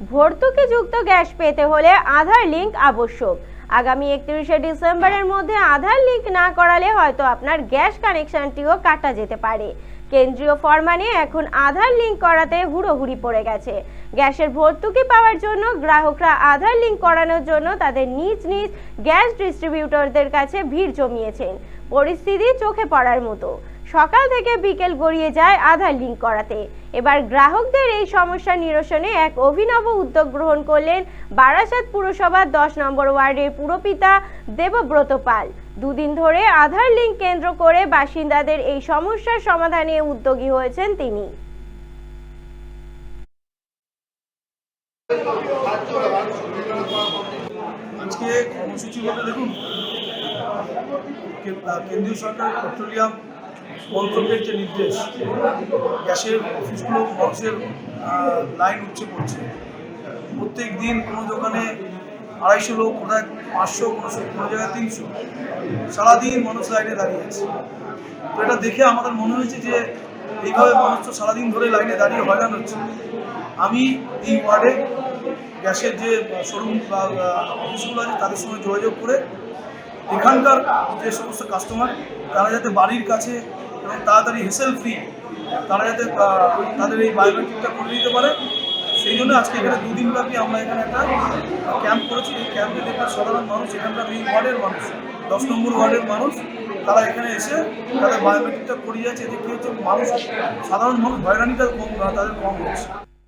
ভর্তুকিযুক্ত গ্যাস পেতে হলে আধার লিঙ্ক আবশ্যক। আগামী একত্রিশে ডিসেম্বরের মধ্যে আধার লিঙ্ক না করালে হয়তো আপনার গ্যাস কানেকশনটিও কাটা যেতে পারে। কেন্দ্রীয় ফরমানে এখন আধার লিঙ্ক করাতে হুড়োহুড়ি পড়ে গেছে। গ্যাসের ভর্তুকি পাওয়ার জন্য গ্রাহকরা আধার লিঙ্ক করানোর জন্য তাদের নিজ নিজ গ্যাস ডিস্ট্রিবিউটরদের কাছে ভিড় জমিয়েছেন। পরিস্থিতি চোখে পড়ার মতো। সকাল থেকে বিকেল গড়িয়ে যায় আধার লিঙ্ক করাতে। এবার গ্রাহকদের এই সমস্যা নিরসনে এক অভিনব উদ্যোগ গ্রহণ করলেন বারাসাত পুরসভার দশ নম্বর ওয়ার্ডের পুরপিতা দেবব্রত পাল। দুদিন ধরে আধার লিঙ্ক কেন্দ্র করে বাসিন্দাদের এই সমস্যার সমাধানে উদ্যোগী হয়েছেন তিনি। দেখুন কেন্দ্রীয় সরকার পেট্রোলিয়াম মন্ত্রকের যে নির্দেশ, গ্যাসের অফিসগুলো মানুষের লাইন উঠছে পড়ছে প্রত্যেক দিন কোনো দোকানে আড়াইশো লোক কোথায় পাঁচশো, কোনো কোনো জায়গায় তিনশো। সারাদিন মানুষ লাইনে দাঁড়িয়ে আছে। তো এটা দেখে আমাদের মনে হয়েছে যে, এইভাবে মানুষ তো সারাদিন ধরে লাইনে দাঁড়িয়ে হয়রান হচ্ছে। আমি এই ওয়ার্ডে গ্যাসের যে শোরুম বা অফিসগুলো আছে, তাদের সঙ্গে যোগাযোগ করে, এখানকার যে সমস্ত কাস্টমার, তারা যাতে বাড়ির কাছে এবং তাড়াতাড়ি হেসেল ফ্রি তারা যাতে তাদের এই বায়োমেট্রিকটা করে দিতে পারে, সেই জন্য আজকে এখানে দুদিন ব্যাপী আমরা এখানে একটা ক্যাম্প করেছি। এই ক্যাম্পে দেখবেন সাধারণ মানুষ, এখানকার এই ওয়ার্ডের মানুষ, দশ নম্বর ওয়ার্ডের মানুষ, তারা এখানে এসে তাদের বায়োমেট্রিকটা করিয়ে যাচ্ছে। এতে কী হচ্ছে, মানুষ, সাধারণ মানুষ হয়রানিটা কম, তাদের কম হচ্ছে।